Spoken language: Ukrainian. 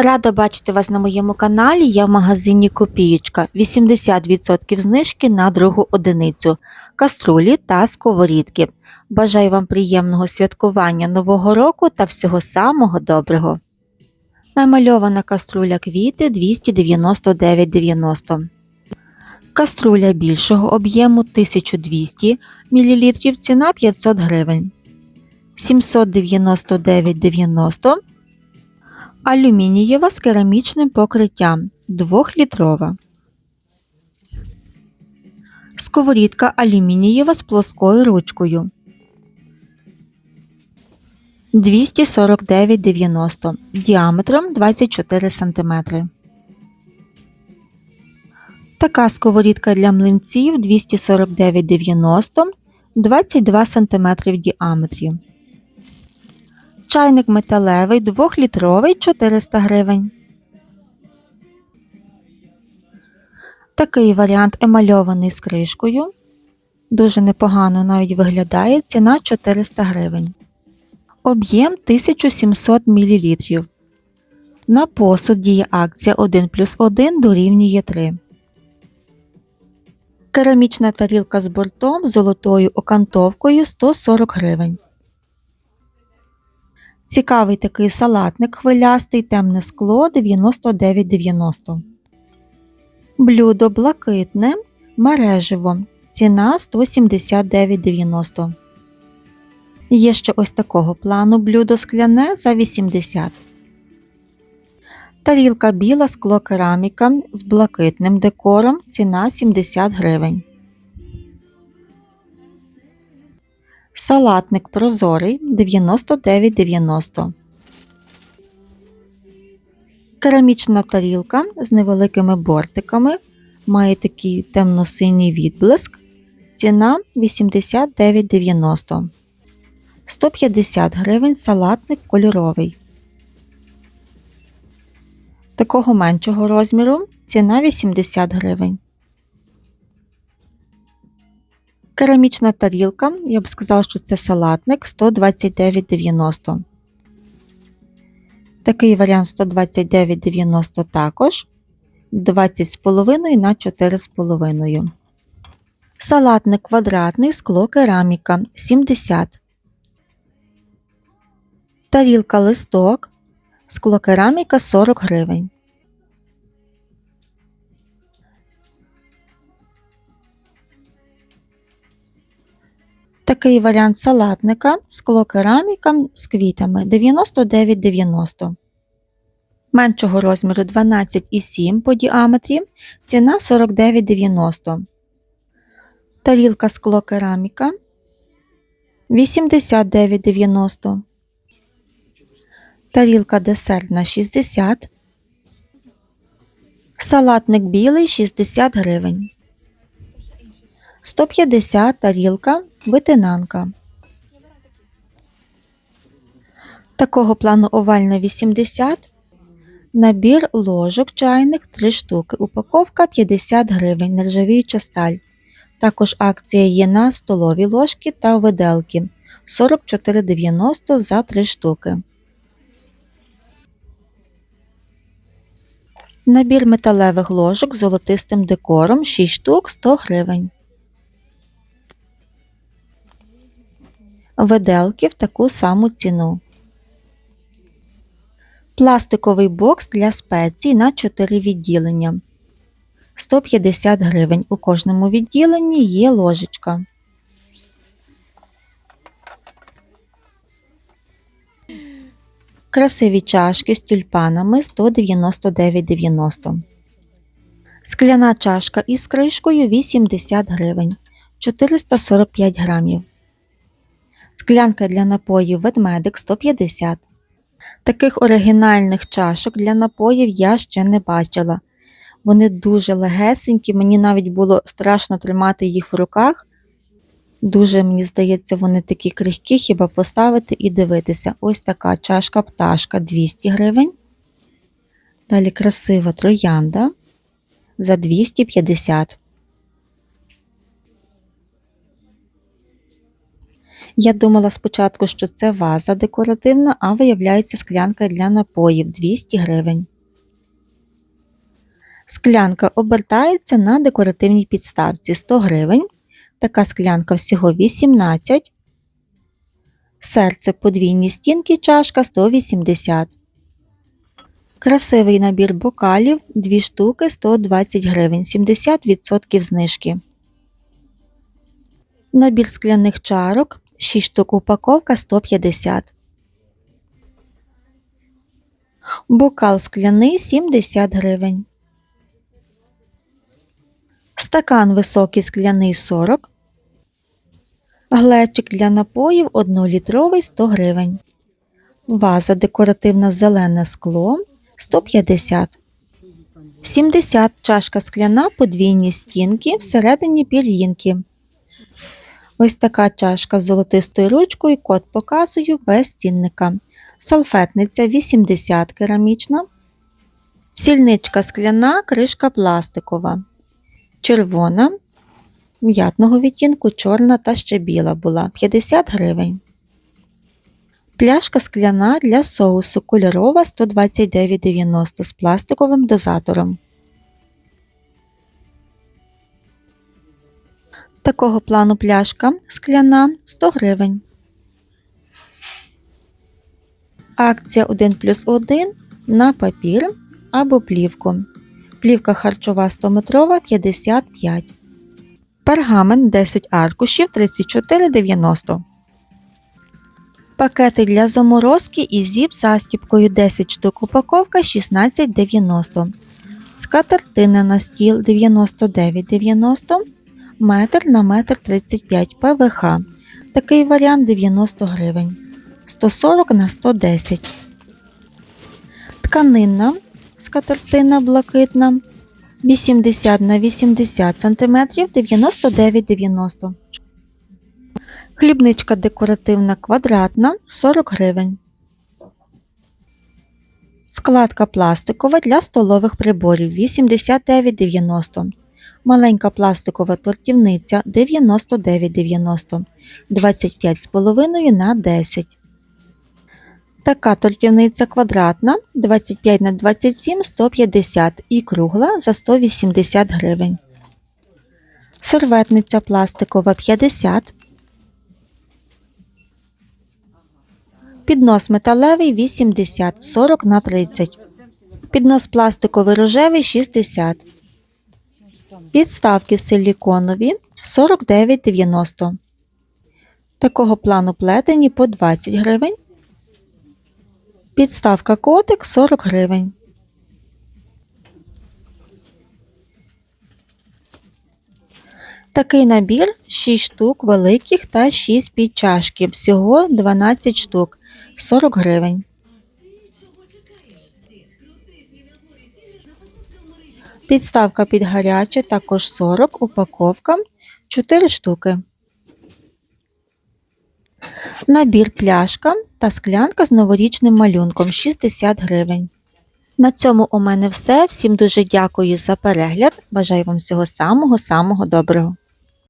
Рада бачити вас на моєму каналі. Я в магазині Копієчка. 80% знижки на другу одиницю, каструлі та сковорідки. Бажаю вам приємного святкування Нового року та всього самого доброго. Намальована каструля квіти 299,90. Каструля більшого об'єму 1200 мл, ціна 500 гривень. 799,90 Алюмінієва з керамічним покриттям 2-літрова. Сковорідка алюмінієва з плоскою ручкою 249,90 діаметром 24 см. Така сковорідка для млинців 249,90 22 см в діаметрі. Чайник металевий 2-літровий 400 гривень. Такий варіант емальований з кришкою. Дуже непогано навіть виглядає. Ціна 400 гривень. Об'єм 1700 мл. На посуд діє акція 1 плюс 1 дорівнює 3. Керамічна тарілка з бортом з золотою окантовкою 140 гривень. Цікавий такий салатник хвилястий, темне скло 99,90. Блюдо блакитне, мережево. Ціна 179,90. Є ще ось такого плану блюдо скляне за 80. Тарілка біла скло кераміка з блакитним декором. Ціна 70 гривень. Салатник прозорий 99,90. Керамічна тарілка з невеликими бортиками. Має такий темно-синій відблиск. Ціна 89,90. 150 гривень салатник кольоровий. Такого меншого розміру ціна 80 гривень. Керамічна тарілка, я б сказала, що це салатник 129,90. Такий варіант 129,90 також 20,5 на 4,5. Салатник квадратний скло кераміка 70. Тарілка листок скло кераміка 40 гривень. Такий варіант салатника скло кераміка з квітами 99,90. Меншого розміру 12,7 по діаметрі. Ціна 49,90. Тарілка скло кераміка 89,90. Тарілка десертна 60. Салатник білий 60 гривень. 150 тарілка витинанка. Такого плану овальна 80. Набір ложок чайних 3 штуки. Упаковка 50 гривень. Нержавіюча сталь. Також акція є на столові ложки та виделки 44,90 за 3 штуки. Набір металевих ложок з золотистим декором 6 штук 100 гривень. Виделки в таку саму ціну. Пластиковий бокс для спецій на 4 відділення. 150 гривень. У кожному відділенні є ложечка. Красиві чашки з тюльпанами 199,90. Скляна чашка із кришкою 80 гривень 445 грамів. Склянка для напоїв ведмедик 150. Таких оригінальних чашок для напоїв я ще не бачила. Вони дуже легесенькі, мені навіть було страшно тримати їх в руках. Дуже, мені здається, вони такі крихкі, хіба поставити і дивитися. Ось така чашка пташка 200 гривень. Далі красива троянда за 250. Я думала спочатку, що це ваза декоративна, а виявляється склянка для напоїв 200 гривень. Склянка обертається на декоративній підставці 100 гривень. Така склянка всього 18. Серце подвійні стінки чашка 180. Красивий набір бокалів 2 штуки 120 гривень, 70% знижки. Набір скляних чарок 6 штук упаковка 150. Бокал скляний 70 гривень. Стакан високий скляний 40. Глечик для напоїв 1-літровий 100 гривень. Ваза декоративна зелене скло 150. 70 чашка скляна подвійні стінки всередині пір'їнки. Ось така чашка з золотистою ручкою, код показую без цінника. Салфетниця 80 керамічна. Сільничка скляна, кришка пластикова. Червона, м'ятного відтінку, чорна та ще біла була 50 гривень. Пляшка скляна для соусу кольорова 129,90 з пластиковим дозатором. Такого плану пляшка скляна 100 гривень. Акція 1 плюс 1 на папір або плівку. Плівка харчова 100-метрова 55. Пергамент 10 аркушів 34,90. Пакети для заморозки і зіп застіпкою 10 штук упаковка 16,90. Скатертина на стіл 99,90. Метр на метр 35 ПВХ. Такий варіант 90 гривень. 140 на 110. Тканинна скатертина блакитна 80 на 80 см 99,90 Хлібничка декоративна квадратна 40 гривень. Вкладка пластикова для столових приборів 89,90 Маленька пластикова тортівниця 99,90 25,5 на 10 Така тортівниця квадратна 25 на 27 150 і кругла за 180 гривень. Серветниця пластикова 50 Піднос металевий 80 40 на 30 Піднос пластиковий рожевий 60 Підставки силіконові 49,90 Такого плану плетені по 20 гривень Підставка котик 40 гривень. Такий набір 6 штук великих та 6 підчашків. Всього 12 штук 40 гривень. Підставка під гаряче також 40, упаковка 4 штуки. Набір пляшка та склянка з новорічним малюнком 60 гривень. На цьому у мене все. Всім дуже дякую за перегляд. Бажаю вам всього самого-самого доброго.